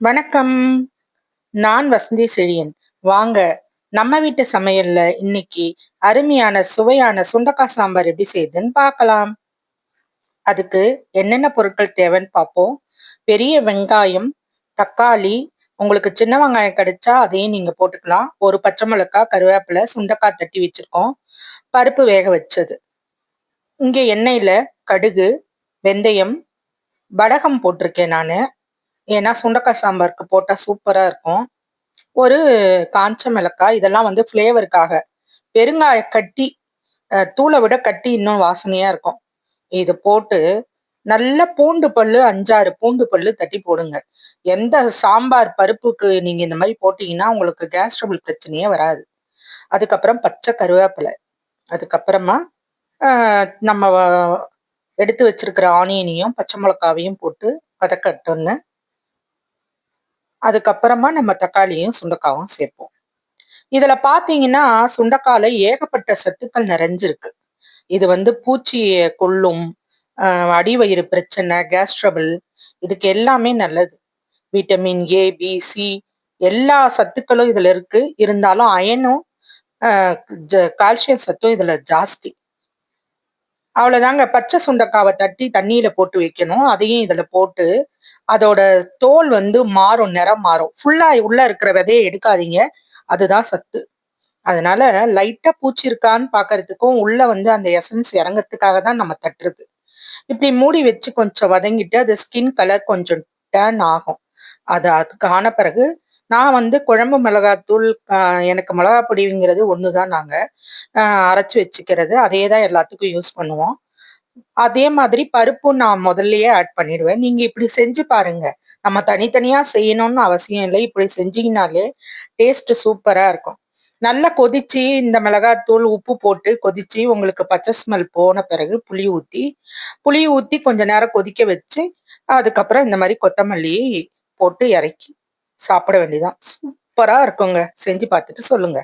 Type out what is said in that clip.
வணக்கம். நான் வசந்தி செழியன். வாங்க நம்ம வீட்டு சமையல்ல இன்னைக்கு அருமையான சுவையான சுண்டக்காய் சாம்பார் எப்படி செய்யுதுன்னு பார்க்கலாம். அதுக்கு என்னென்ன பொருட்கள் தேவைன்னு பார்ப்போம். பெரிய வெங்காயம் தக்காளி உங்களுக்கு சின்ன வெங்காயம் கிடைச்சா அதையும் நீங்க போட்டுக்கலாம். ஒரு பச்சை மிளகாய் கருவேப்பிலை சுண்டக்காய் தட்டி வச்சிருக்கோம். பருப்பு வேக வச்சது. இங்கே எண்ணெயில கடுகு வெந்தயம் வடகம் போட்டிருக்கேன் நான். ஏன்னா சுண்டக்காய் சாம்பாருக்கு போட்டால் சூப்பராக இருக்கும். ஒரு காஞ்ச மிளகாய் இதெல்லாம் வந்து ஃப்ளேவருக்காக பெருங்காய கட்டி தூளை விட கட்டி இன்னும் வாசனையாக இருக்கும். இது போட்டு நல்ல பூண்டு பல்லு அஞ்சாறு பூண்டு பல்லு தட்டி போடுங்க. எந்த சாம்பார் பருப்புக்கு நீங்கள் இந்த மாதிரி போட்டிங்கன்னா உங்களுக்கு கேஸ் ட்ரபிள் பிரச்சனையே வராது. அதுக்கப்புறம் பச்சை கருவேப்பிலை. அதுக்கப்புறமா நம்ம எடுத்து வச்சிருக்கிற ஆனியனையும் பச்சை மிளகாவையும் போட்டு வதக்கட்டோன்னு அதுக்கப்புறமா நம்ம தக்காளியும் சுண்டக்காவும் சேர்ப்போம். இதுல பாத்தீங்கன்னா சுண்டக்கால ஏகப்பட்ட சத்துக்கள் நிறைஞ்சிருக்கு. இது வந்து பூச்சியை கொள்ளும் அடிவயிறு பிரச்சனை கேஸ் ட்ரபிள் இதுக்கு எல்லாமே நல்லது. விட்டமின் ஏ பி சி எல்லா சத்துக்களும் இதுல இருக்கு. இருந்தாலும் அயனும் கால்சியம் சத்தும் இதுல ஜாஸ்தி. அவ்வளோதாங்க பச்சை சுண்டக்காவை தட்டி தண்ணியில போட்டு வைக்கணும். அதையும் இதுல போட்டு அதோட தோல் வந்து மாறும் நிறம் மாறும். ஃபுல்லா உள்ள இருக்கிற விதையை எடுக்காதீங்க. அதுதான் சத்து. அதனால லைட்டா பூச்சி இருக்கான்னு பாக்குறதுக்கும் உள்ள வந்து அந்த எசன்ஸ் இறங்கிறதுக்காக தான் நம்ம தட்டுறது. இப்படி மூடி வச்சு கொஞ்சம் வதங்கிட்டு அது ஸ்கின் கலர் கொஞ்சம் டேன் ஆகும். அது அதுக்கு ஆன பிறகு நான் வந்து குழம்பு மிளகாத்தூள் எனக்கு மிளகா பொடிங்கிறது ஒன்று தான் நாங்கள் அரைச்சி வச்சுக்கிறது. அதே தான் எல்லாத்துக்கும் யூஸ் பண்ணுவோம். அதே மாதிரி பருப்பும் நான் முதல்லயே ஆட் பண்ணிடுவேன். நீங்க இப்படி செஞ்சு பாருங்க. நம்ம தனித்தனியா செய்யணும்னு அவசியம் இல்லை. இப்படி செஞ்சீங்கனாலே டேஸ்ட் சூப்பரா இருக்கும். நல்லா கொதிச்சு இந்த மிளகாத்தூள் உப்பு போட்டு கொதிச்சு உங்களுக்கு பச்சை ஸ்மெல் போன பிறகு புளி ஊத்தி புளி ஊத்தி கொஞ்ச நேரம் கொதிக்க வச்சு அதுக்கப்புறம் இந்த மாதிரி கொத்தமல்லி போட்டு இறக்கி சாப்பிட வேண்டியதான் சூப்பரா இருக்குங்க. செஞ்சு பார்த்துட்டு சொல்லுங்க.